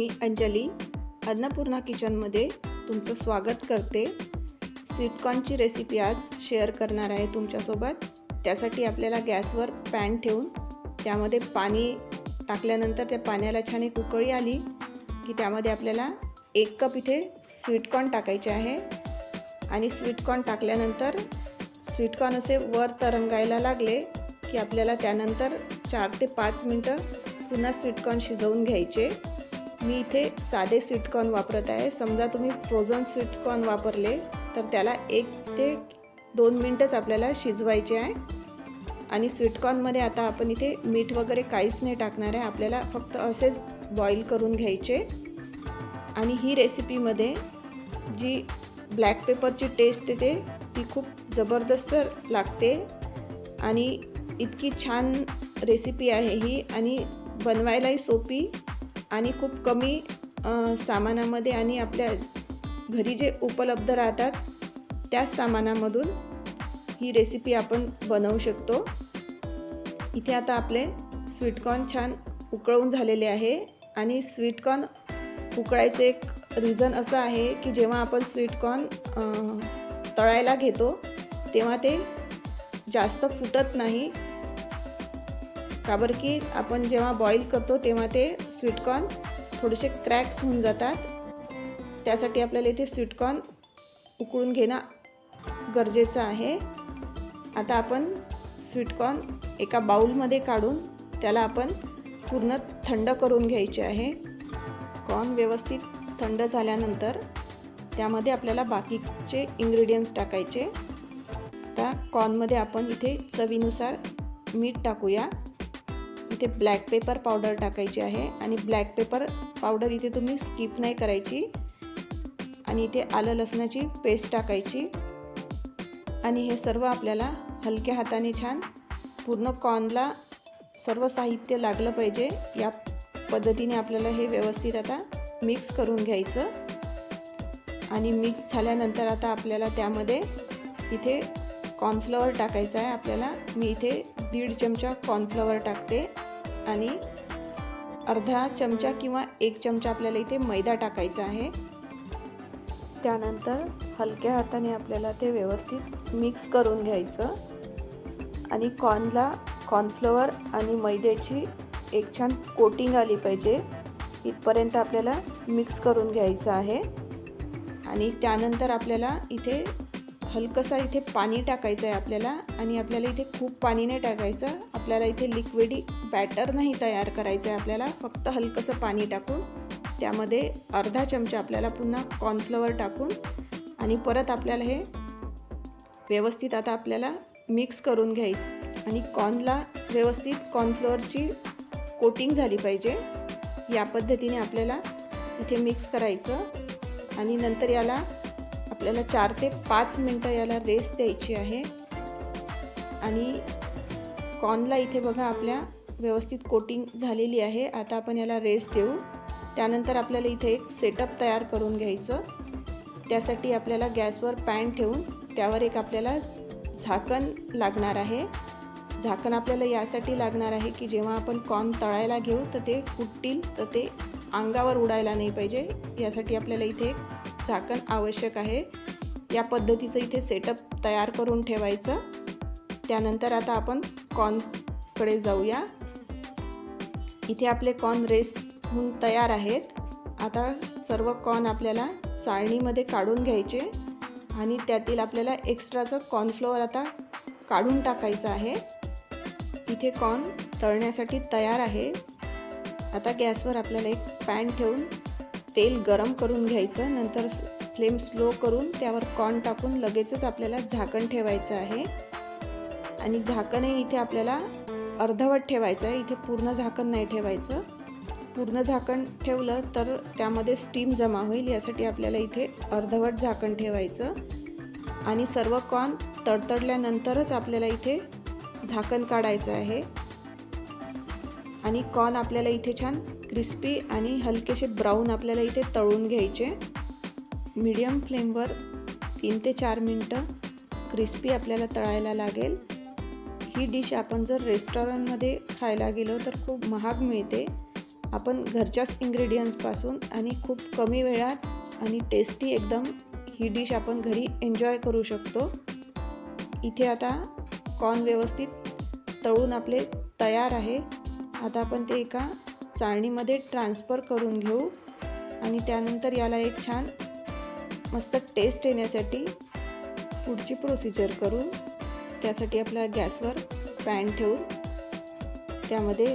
मी अंजली अन्नपूर्णा किचनमध्ये तुमचं स्वागत करते. स्वीटकॉर्नची रेसिपी आज शेअर करणार आहे तुमच्यासोबत. त्यासाठी आपल्याला गॅसवर पॅन ठेवून त्यामध्ये पाणी टाकल्यानंतर त्या पाण्याला छान एक उकळी आली की त्यामध्ये आपल्याला एक कप इथे स्वीटकॉर्न टाकायचे आहे. आणि स्वीटकॉर्न टाकल्यानंतर स्वीटकॉर्न असे वर तरंगायला लागले की आपल्याला त्यानंतर चार ते पाच मिनटं पुन्हा स्वीटकॉर्न शिजवून घ्यायचे. मी इथे साधे स्वीटकॉर्न वापरत आहे. समजा तुम्ही फ्रोझन स्वीटकॉर्न वापरले तर त्याला एक ते दोन मिनटंच आपल्याला शिजवायचे आहे. आणि स्वीटकॉर्नमध्ये आता आपण इथे मीठ वगैरे काहीच नाही टाकणार आहे. आपल्याला फक्त असेच बॉईल करून घ्यायचे. आणि ही रेसिपीमध्ये जी ब्लॅक पेपरची टेस्ट येते ती खूप जबरदस्त लागते. आणि इतकी छान रेसिपी आहे ही. आणि बनवायलाही सोपी. आणि खूप कमी सामानामध्ये आणि आपल्या घरी जे उपलब्ध राहतात त्याच सामानामधून ही रेसिपी आपण बनवू शकतो. इथे आता आपले स्वीटकॉर्न छान उकळून झालेले आहे आणि स्वीटकॉर्न उकळायचं एक रिझन असं आहे की जेव्हा आपण स्वीटकॉर्न तळायला घेतो तेव्हा ते जास्त फुटत नाही. काबर की आपण जेव्हा बॉईल करतो तेव्हा ते स्वीटकॉर्न थोडेसे क्रॅक्स होऊन जातात. त्यासाठी आपल्याला इथे स्वीटकॉर्न उकळून घेणं गरजेचं आहे. आता आपण स्वीटकॉर्न एका बाऊलमध्ये काढून त्याला आपण पूर्ण थंड करून घ्यायचे आहे. कॉर्न व्यवस्थित थंड झाल्यानंतर त्यामध्ये आपल्याला बाकीचे इंग्रेडियंट्स टाकायचे. आता कॉर्नमध्ये आपण इथे चवीनुसार मीठ टाकूया. इथे ब्लॅक पेपर पावडर टाकायची आहे आणि ब्लॅक पेपर पावडर इथे तुम्ही स्किप नाही करायची. आणि इथे आलं लसणाची पेस्ट टाकायची. आणि हे सर्व आपल्याला हलक्या हाताने छान पूर्ण कॉर्नला सर्व साहित्य लागलं पाहिजे. या पद्धतीने आपल्याला हे व्यवस्थित आता मिक्स करून घ्यायचं. आणि मिक्स झाल्यानंतर आता आपल्याला त्यामध्ये इथे कॉर्नफ्लॉवर टाकायचं आहे. आपल्याला मी इथे दीड चमचा कॉर्नफ्लॉवर टाकते. आणि अर्धा चमचा किंवा एक चमचा आपल्याला इथे मैदा टाकायचा आहे. त्यानंतर हलक्या हाताने आपल्याला ते व्यवस्थित मिक्स करून घ्यायचं. आणि कॉर्नला कॉर्नफ्लॉवर आणि मैद्याची एक छान कोटिंग आली पाहिजे. इथपर्यंत आपल्याला मिक्स करून घ्यायचं आहे. आणि त्यानंतर आपल्याला इथे हलकंसं इथे पाणी टाकायचं आहे आपल्याला आणि आपल्याला इथे खूप पाणी नाही टाकायचं. आपल्याला इथे लिक्विडी बॅटर नाही तयार करायचं आहे आपल्याला. फक्त हलकंसं पाणी टाकून त्यामध्ये अर्धा चमचा आपल्याला पुन्हा कॉर्नफ्लॉवर टाकून आणि परत आपल्याला हे व्यवस्थित आता आपल्याला मिक्स करून घ्यायचं. आणि कॉर्नला व्यवस्थित कॉर्नफ्लॉवरची कोटिंग झाली पाहिजे. या पद्धतीने आपल्याला इथे मिक्स करायचं. आणि नंतर याला आपल्याला चार ते पाच मिनटं याला रेस्ट द्यायची आहे. आणि कॉर्नला इथे बघा आपल्या व्यवस्थित कोटिंग झालेली आहे. आता आपण याला रेस्ट देऊ. त्यानंतर आपल्याला इथे एक सेटअप तयार करून घ्यायचं. त्यासाठी आपल्याला गॅसवर पॅन ठेवून त्यावर एक आपल्याला झाकण लागणार आहे. झाकण आपल्याला यासाठी लागणार आहे की जेव्हा आपण कॉर्न तळायला घेऊ तर ते फुटतील तर ते अंगावर उडायला नाही पाहिजे. यासाठी आपल्याला इथे एक झाकण आवश्यक आहे. या पद्धतीचं इथे सेटअप तयार करून ठेवायचं. त्यानंतर आता आपण कॉर्नकडे जाऊया. इथे आपले कॉर्न रेस होऊन तयार आहेत. आता सर्व कॉर्न आपल्याला चाळणीमध्ये काढून घ्यायचे आणि त्यातील आपल्याला एक्स्ट्राचं कॉर्नफ्लोअर आता काढून टाकायचं आहे. इथे कॉर्न तळण्यासाठी तयार आहे. आता गॅसवर आपल्याला एक पॅन ठेवून तेल गरम करून घ्यायचं नंतर फ्लेम स्लो करून त्यावर कॉर्न टाकून लगेचच आपल्याला झाकण ठेवायचं आहे. आणि झाकणही इथे आपल्याला अर्धवट ठेवायचं आहे इथे पूर्ण झाकण नाही ठेवायचं. पूर्ण झाकण ठेवलं तर त्यामध्ये स्टीम जमा होईल यासाठी आपल्याला इथे अर्धवट झाकण ठेवायचं. आणि सर्व कॉर्न तडतडल्यानंतरच आपल्याला इथे झाकण काढायचं आहे. आणि कॉर्न आपल्याला इथे छान क्रिस्पी आणि हलकेसे ब्राऊन आपल्याला इथे तळून घ्यायचे. मीडियम फ्लेमवर तीन ते चार मिनटं क्रिस्पी आपल्याला तळायला लागेल. ही डिश आपण जर रेस्टॉरंटमध्ये खायला गेलो तर खूप महाग मिळते. आपण घरच्याच इंग्रेडियंट्सपासून आणि खूप कमी वेळात आणि टेस्टी एकदम ही डिश आपण घरी एन्जॉय करू शकतो. इथे आता कॉर्न व्यवस्थित तळून आपले तयार आहे. आता आपण ते एका चाळणीमध्ये ट्रान्सफर करून घेऊ. आणि त्यानंतर याला एक छान मस्त टेस्ट येण्यासाठी पुढची प्रोसिजर करू. त्यासाठी आपल्या गॅसवर पॅन ठेवून त्यामध्ये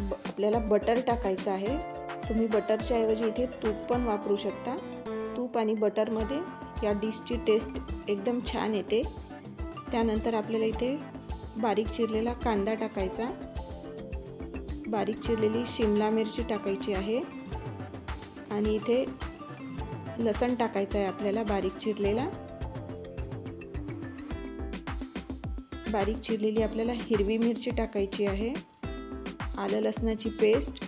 ब आपल्याला बटर टाकायचं आहे. तुम्ही बटरच्या ऐवजी इथे तूप पण वापरू शकता. तूप आणि बटरमध्ये या डिशची टेस्ट एकदम छान येते. त्यानंतर आपल्याला इथे बारीक चिरलेला कांदा टाकायचा. बारीक चिरलेली शिमला मिरची टाकायची आहे. आणि इथे लसण टाकायचं आहे आपल्याला बारीक चिरलेला. बारीक चिरलेली आपल्याला हिरवी मिरची टाकायची आहे. आलं लसणाची पेस्ट.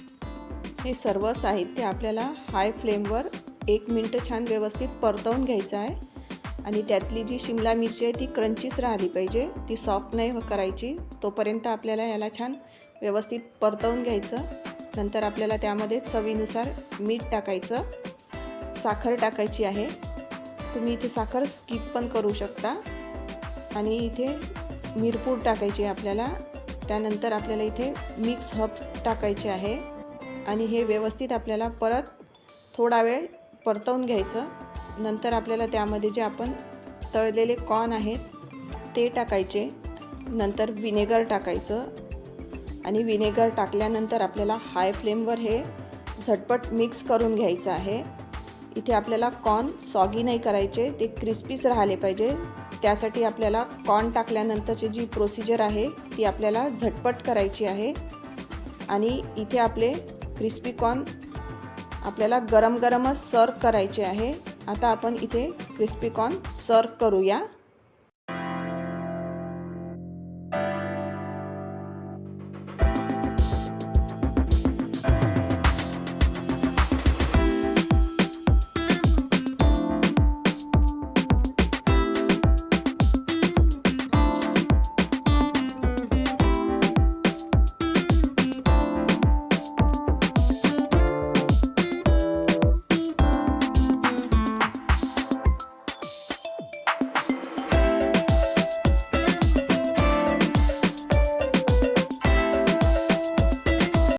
हे सर्व साहित्य आपल्याला हाय फ्लेमवर एक मिनटं छान व्यवस्थित परतवून घ्यायचं आहे. आणि त्यातली जी शिमला मिरची आहे ती क्रंचीच राहिली पाहिजे. ती सॉफ्ट नाही करायची. तोपर्यंत आपल्याला याला छान व्यवस्थित परतवून घ्यायचं. नंतर आपल्याला त्यामध्ये चवीनुसार मीठ टाकायचं. साखर टाकायची आहे. तुम्ही इथे साखर स्किप पण करू शकता. आणि इथे मिरपूड टाकायची आहे आपल्याला. त्यानंतर आपल्याला इथे मिक्स हब्स टाकायचे आहे. आणि हे व्यवस्थित आपल्याला परत थोडा वेळ परतवून घ्यायचं. नंतर आपल्याला त्यामध्ये जे आपण तळलेले कॉर्न आहेत ते टाकायचे. नंतर विनेगर टाकायचं. आणि विनेगर टाकल्यानंतर आपल्याला हाय फ्लेमवर हे झटपट मिक्स करून घ्यायचं आहे. इथे आपल्याला कॉर्न सॉगी नाही करायचे ते क्रिस्पीच राहिले पाहिजे. त्यासाठी आपल्याला कॉर्न टाकल्यानंतरची जी प्रोसिजर आहे ती आपल्याला झटपट करायची आहे. आणि इथे आपले क्रिस्पी कॉर्न आपल्याला गरम गरमच सर्व करायचे आहे. आता आपण इथे क्रिस्पी कॉर्न सर्व करूया.